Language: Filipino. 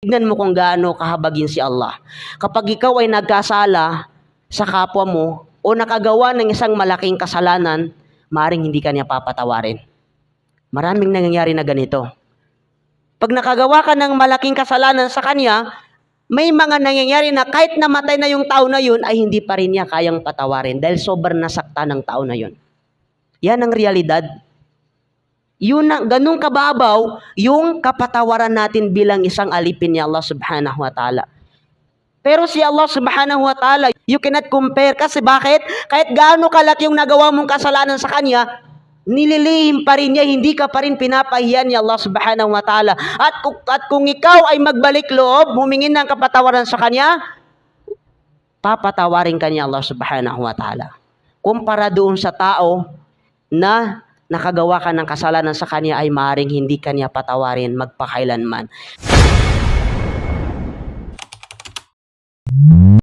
Tignan mo kung gaano kahabagin si Allah. Kapag ikaw ay nagkasala sa kapwa mo o nakagawa ng isang malaking kasalanan, maring hindi ka niya papatawarin. Maraming nangyayari na ganito. Pag nakagawa ka ng malaking kasalanan sa kanya, may mga nangyayari na kahit namatay na yung tao na yun, ay hindi pa rin niya kayang patawarin dahil sobrang nasakta ng tao na yun. Yan ang realidad. Yun na, ganun kababaw, yung kapatawaran natin bilang isang alipin ni Allah subhanahu wa ta'ala. Pero si Allah subhanahu wa ta'ala, you cannot compare kasi bakit? Kahit gaano kalaki yung nagawa mong kasalanan sa Kanya, nililihim pa rin niya, hindi ka pa rin pinapahiyan ni Allah subhanahu wa ta'ala. At, kung- at kung ikaw ay magbalik loob, humingin ng kapatawaran sa Kanya, papatawarin ka ni Allah subhanahu wa ta'ala. Kumpara doon sa tao na nakagawa ka ng kasalanan sa Kanya ay maaring hindi Kanya patawarin magpakailanman.